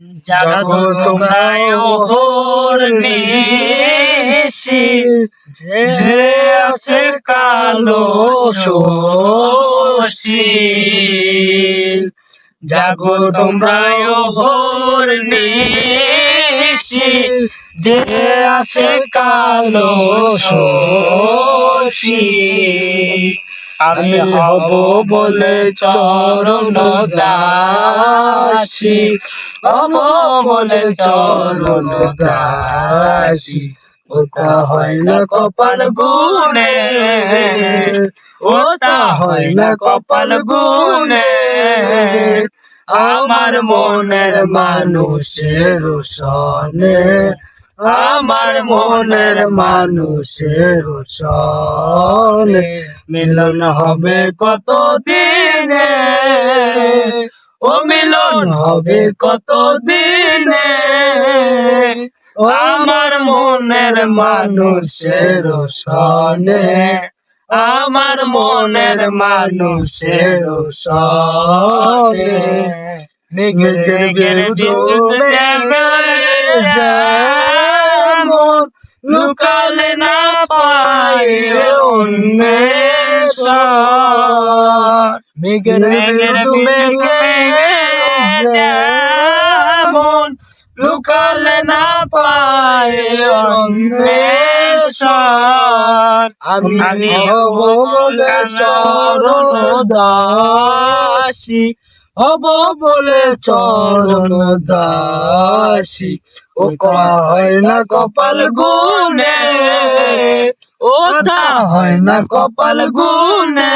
জাগো তোমরা ওহর নিশি। যে আছে কালো শোষী জাগো তোমরা ওহর নিশি। যে আছে কালো শোষী আমি হব বলে চরণ দাসী। হব বলে চরণ দাসী। ওটা হয় না কপাল গুনে ওটা হয় না কপাল গুনে আমার মনের মানুষের সনে আমার মনের মানুষের সনে মিলন হবে কত দিনে ও মিলন হবে কত দিনে আমার মনের মানুষের সনে আমার মনের মানুষের সনে নিজের লুকালে না পাই মেঘের যেমন লুকালে না অন্বেষণ আমি চরণ দাসী। হব বলে চরণ দাসী। ও হয় না কপাল গুনে ও তা হয় না কপাল গুনে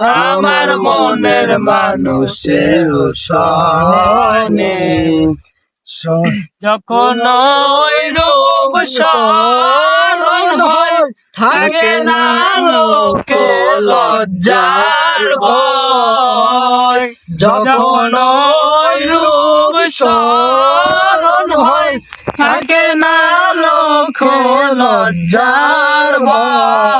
আমার মনের মানুষের সনে যখন ওই রূপ হয়, থাকে না লোকে লজ্জার যখন ওই রূপ হয়, থাকে না লোক লজ্জার ভয়।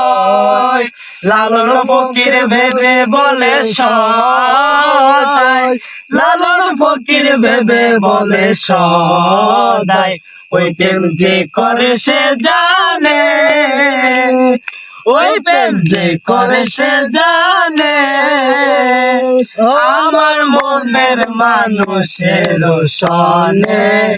লালন ফকির ভেবে বলে সদাই। লালন ফকির ভেবে বলে সদাই। ওই প্রেম যে করে সে জানে। ওই প্রেম যে করে সে জানে। আমার মনের মানুষের সনে